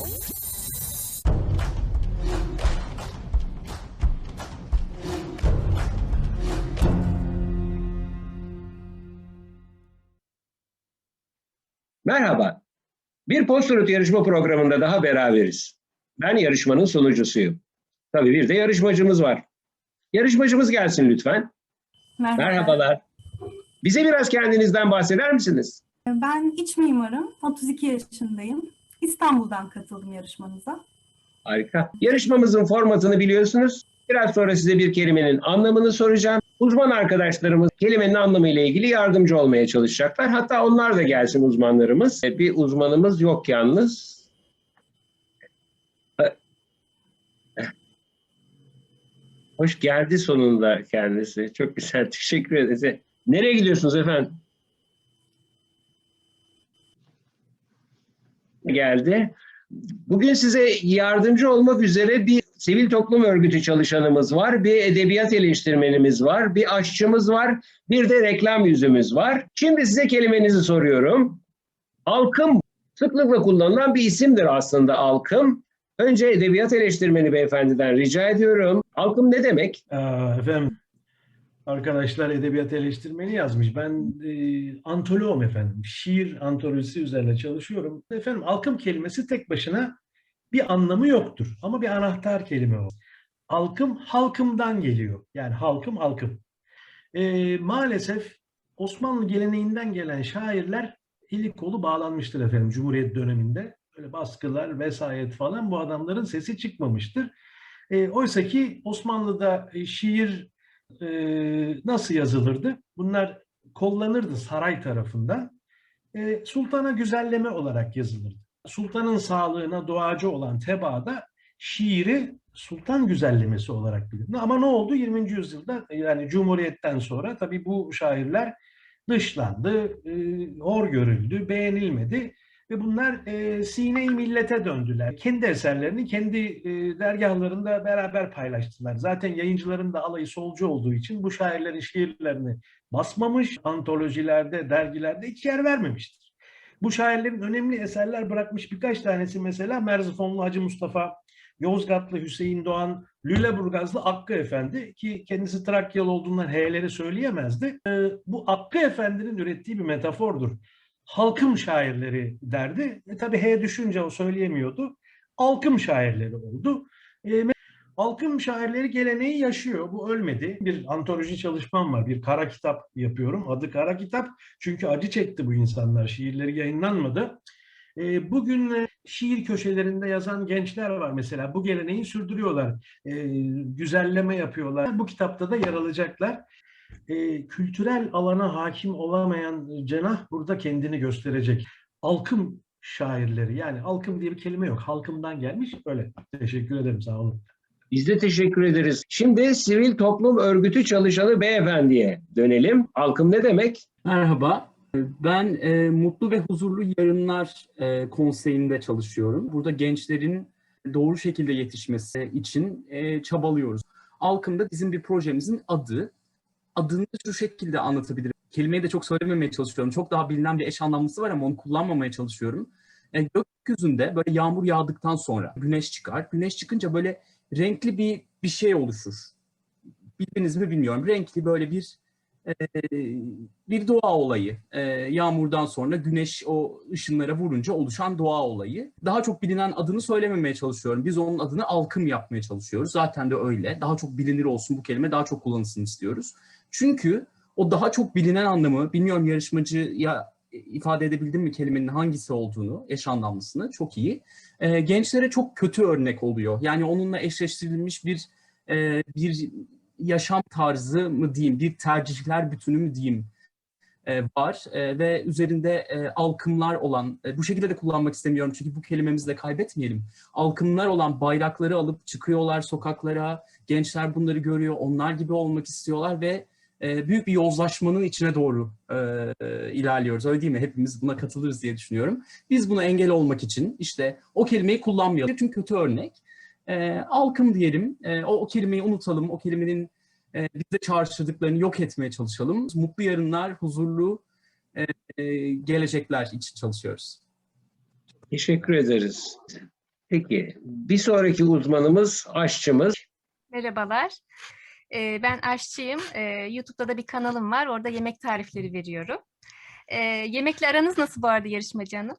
Merhaba. Bir post yarışma programında daha beraberiz. Ben yarışmanın sunucusuyum. Tabii bir de yarışmacımız var. Yarışmacımız gelsin lütfen. Merhaba. Merhabalar. Bize biraz kendinizden bahseder misiniz? Ben iç mimarım. 32 yaşındayım. İstanbul'dan katıldım yarışmanıza. Harika. Yarışmamızın formatını biliyorsunuz. Biraz sonra size bir kelimenin anlamını soracağım. Uzman arkadaşlarımız kelimenin anlamı ile ilgili yardımcı olmaya çalışacaklar. Hatta onlar da gelsin uzmanlarımız. E, Bir uzmanımız yok yalnız. Hoş geldi sonunda kendisi. Çok güzel. Teşekkür ederiz. Nereye gidiyorsunuz efendim? Geldi. Bugün size yardımcı olmak üzere bir sivil toplum örgütü çalışanımız var, bir edebiyat eleştirmenimiz var, bir aşçımız var, bir de reklam yüzümüz var. Şimdi size kelimenizi soruyorum. Alkım sıklıkla kullanılan bir isimdir aslında alkım. Önce edebiyat eleştirmeni beyefendiden rica ediyorum. Alkım ne demek? Aa, efendim arkadaşlar edebiyat eleştirmeni yazmış. Ben e, antoloğum efendim. Şiir antolojisi üzerine çalışıyorum. Efendim alkım kelimesi tek başına bir anlamı yoktur. Ama bir anahtar kelime o. Alkım halkımdan geliyor. Yani halkım halkım. E, maalesef Osmanlı geleneğinden gelen şairler eli kolu bağlanmıştır efendim Cumhuriyet döneminde. Böyle baskılar, vesayet falan bu adamların sesi çıkmamıştır. E, Oysa ki Osmanlı'da e, şiir e, nasıl yazılırdı? Bunlar kollanırdı saray tarafından. E, sultana güzelleme olarak yazılırdı. Sultanın sağlığına duacı olan tebaada şiiri sultan güzellemesi olarak bilirdi. Ama ne oldu? 20. yüzyılda yani Cumhuriyet'ten sonra tabii bu şairler dışlandı, e, hor görüldü, beğenilmedi. Ve bunlar e, sine-i millete döndüler. Kendi eserlerini kendi e, dergahlarında beraber paylaştılar. Zaten yayıncıların da alayı solcu olduğu için bu şairlerin şiirlerini basmamış, antolojilerde, dergilerde hiç yer vermemiştir. Bu şairlerin önemli eserler bırakmış birkaç tanesi mesela Merzifonlu Hacı Mustafa, Yozgatlı Hüseyin Doğan, Lüleburgazlı Hakkı Efendi ki kendisi Trakyalı olduğundan H'leri söyleyemezdi. E, bu Hakkı Efendi'nin ürettiği bir metafordur halkım şairleri derdi. E, tabii H düşünce o söyleyemiyordu. Alkım şairleri oldu. E, Alkım şairleri geleneği yaşıyor. Bu ölmedi. Bir antoloji çalışmam var. Bir kara kitap yapıyorum. Adı kara kitap. Çünkü acı çekti bu insanlar. Şiirleri yayınlanmadı. E, bugün şiir köşelerinde yazan gençler var mesela. Bu geleneği sürdürüyorlar. E, güzelleme yapıyorlar. Bu kitapta da yer alacaklar e, kültürel alana hakim olamayan cenah burada kendini gösterecek. Alkım şairleri yani alkım diye bir kelime yok. Halkımdan gelmiş böyle. Teşekkür ederim sağ olun. Biz de teşekkür ederiz. Şimdi sivil toplum örgütü çalışanı beyefendiye dönelim. Alkım ne demek? Merhaba. Ben e, Mutlu ve Huzurlu Yarınlar e, Konseyi'nde çalışıyorum. Burada gençlerin doğru şekilde yetişmesi için e, çabalıyoruz. Alkım'da bizim bir projemizin adı. Adını şu şekilde anlatabilirim. Kelimeyi de çok söylememeye çalışıyorum. Çok daha bilinen bir eş anlamlısı var ama onu kullanmamaya çalışıyorum. E, gökyüzünde böyle yağmur yağdıktan sonra güneş çıkar. Güneş çıkınca böyle renkli bir bir şey oluşur. Bildiniz mi bilmiyorum. Renkli böyle bir e, bir doğa olayı. E, yağmurdan sonra güneş o ışınlara vurunca oluşan doğa olayı. Daha çok bilinen adını söylememeye çalışıyorum. Biz onun adını alkım yapmaya çalışıyoruz. Zaten de öyle. Daha çok bilinir olsun bu kelime, daha çok kullanılsın istiyoruz. Çünkü o daha çok bilinen anlamı, bilmiyorum yarışmacıya ifade edebildim mi kelimenin hangisi olduğunu, eş anlamlısını çok iyi. E, gençlere çok kötü örnek oluyor. Yani onunla eşleştirilmiş bir e, bir yaşam tarzı mı diyeyim, bir tercihler bütünü mü diyeyim e, var e, ve üzerinde e, alkımlar olan, e, bu şekilde de kullanmak istemiyorum çünkü bu kelimemizi de kaybetmeyelim. Alkımlar olan bayrakları alıp çıkıyorlar sokaklara, gençler bunları görüyor, onlar gibi olmak istiyorlar ve e, büyük bir yozlaşmanın içine doğru e, e, ilerliyoruz. Öyle değil mi? Hepimiz buna katılırız diye düşünüyorum. Biz buna engel olmak için işte o kelimeyi kullanmayalım. Çünkü kötü örnek. E, alkım diyelim, e, o, o kelimeyi unutalım, o kelimenin e, bize çağrıştırdıklarını yok etmeye çalışalım. Mutlu yarınlar, huzurlu e, e, gelecekler için çalışıyoruz. Teşekkür ederiz. Peki bir sonraki uzmanımız aşçımız. Merhabalar. Ee, Ben aşçıyım. Ee, YouTube'da da bir kanalım var. Orada yemek tarifleri veriyorum. Ee, Yemekle aranız nasıl bu arada yarışmacı hanım?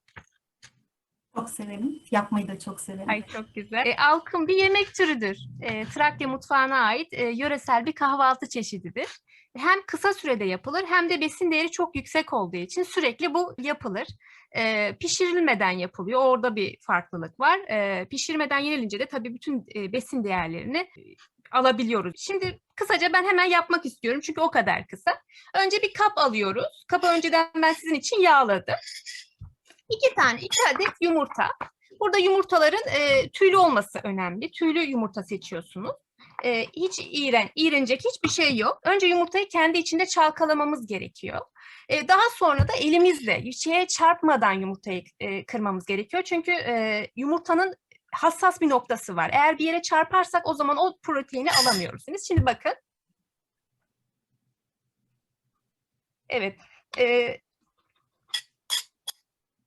Çok severim. Yapmayı da çok severim. Ay çok güzel. Ee, Alkım bir yemek türüdür. Ee, Trakya mutfağına ait e, yöresel bir kahvaltı çeşididir. Hem kısa sürede yapılır hem de besin değeri çok yüksek olduğu için sürekli bu yapılır. Ee, pişirilmeden yapılıyor. Orada bir farklılık var. Ee, pişirmeden yenilince de tabii bütün e, besin değerlerini e, alabiliyoruz. Şimdi kısaca ben hemen yapmak istiyorum çünkü o kadar kısa. Önce bir kap alıyoruz. Kapı önceden ben sizin için yağladım. İki tane, iki adet yumurta. Burada yumurtaların e, tüylü olması önemli. Tüylü yumurta seçiyorsunuz. E, hiç iğren, iğrenecek hiçbir şey yok. Önce yumurtayı kendi içinde çalkalamamız gerekiyor. E, daha sonra da elimizle şeye çarpmadan yumurtayı e, kırmamız gerekiyor. Çünkü e, yumurtanın hassas bir noktası var. Eğer bir yere çarparsak o zaman o proteini alamıyoruz. Şimdi bakın. Evet. E,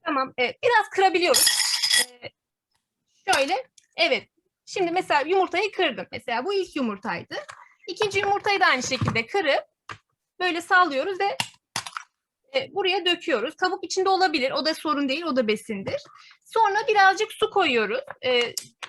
tamam. e, biraz kırabiliyoruz. E, şöyle. Evet. Şimdi mesela yumurtayı kırdım. Mesela bu ilk yumurtaydı. İkinci yumurtayı da aynı şekilde kırıp böyle sallıyoruz ve buraya döküyoruz. Kabuk içinde olabilir. O da sorun değil. O da besindir. Sonra birazcık su koyuyoruz. E,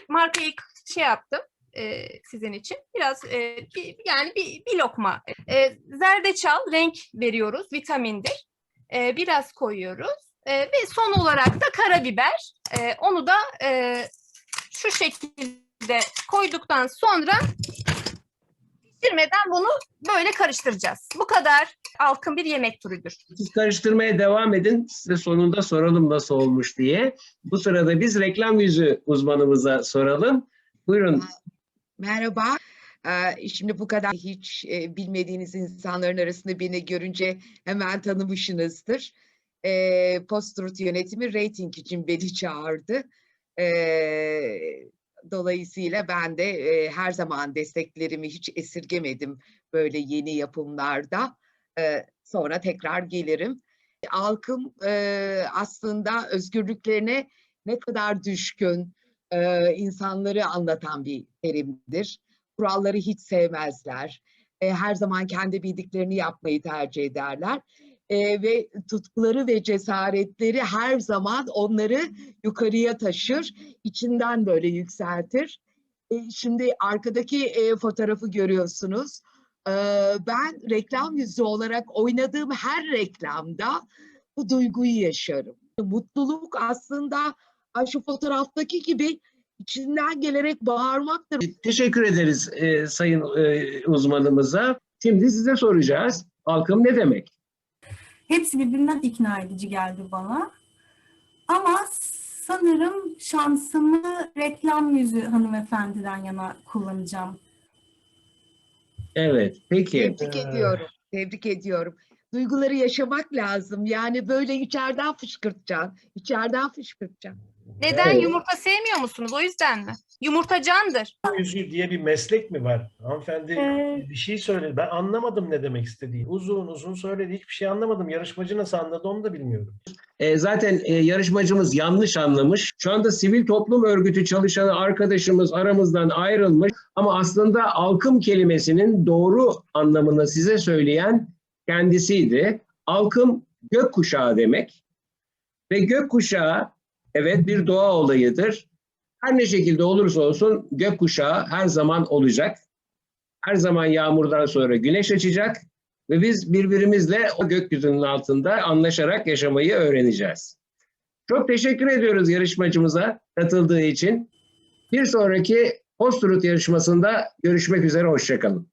markayı şey yaptım e, sizin için. Biraz e, bir, yani bir, bir lokma. E, zerdeçal renk veriyoruz. Vitamindir. E, biraz koyuyoruz. E, ve son olarak da karabiber. E, onu da e, şu şekilde koyduktan sonra pişirmeden bunu böyle karıştıracağız. Bu kadar alkın bir yemek türüdür. Siz karıştırmaya devam edin. Size sonunda soralım nasıl olmuş diye. Bu sırada biz reklam yüzü uzmanımıza soralım. Buyurun. Merhaba. Ee, Şimdi bu kadar hiç e, bilmediğiniz insanların arasında beni görünce hemen tanımışsınızdır. Ee, Post-Truth yönetimi rating için beni çağırdı. Dolayısıyla ben de e, her zaman desteklerimi hiç esirgemedim böyle yeni yapımlarda. Ee, Sonra tekrar gelirim. Halkım e, aslında özgürlüklerine ne kadar düşkün, e, insanları anlatan bir terimdir. Kuralları hiç sevmezler. E, her zaman kendi bildiklerini yapmayı tercih ederler. E, ve tutkuları ve cesaretleri her zaman onları yukarıya taşır, içinden böyle yükseltir. E, şimdi arkadaki e, fotoğrafı görüyorsunuz. E, ben reklam yüzü olarak oynadığım her reklamda bu duyguyu yaşarım. Mutluluk aslında şu fotoğraftaki gibi içinden gelerek bağırmaktır. Teşekkür ederiz e, sayın e, uzmanımıza. Şimdi size soracağız. Halkım ne demek? Hepsi birbirinden ikna edici geldi bana. Ama sanırım şansımı reklam yüzü hanımefendiden yana kullanacağım. Evet, peki. Tebrik Ee, ediyorum. Tebrik ediyorum. Duyguları yaşamak lazım. Yani böyle içeriden fışkırtacaksın. İçeriden fışkırtacaksın. Neden Evet. yumurta sevmiyor musunuz? O yüzden mi? Yumurta candır. Yüzü diye bir meslek mi var? Hanımefendi Ee, bir şey söyledi. Ben anlamadım ne demek istediği. Uzun uzun söyledi. Hiçbir şey anlamadım. Yarışmacı nasıl anladı onu da bilmiyorum. E, zaten e, yarışmacımız yanlış anlamış. Şu anda sivil toplum örgütü çalışanı arkadaşımız aramızdan ayrılmış. Ama aslında alkım kelimesinin doğru anlamını size söyleyen kendisiydi. Alkım gökkuşağı demek. Ve gökkuşağı evet bir doğa olayıdır. Her ne şekilde olursa olsun gökkuşağı her zaman olacak. Her zaman yağmurdan sonra güneş açacak ve biz birbirimizle o gökyüzünün altında anlaşarak yaşamayı öğreneceğiz. Çok teşekkür ediyoruz yarışmacımıza katıldığı için. Bir sonraki Post-Truth yarışmasında görüşmek üzere, hoşçakalın.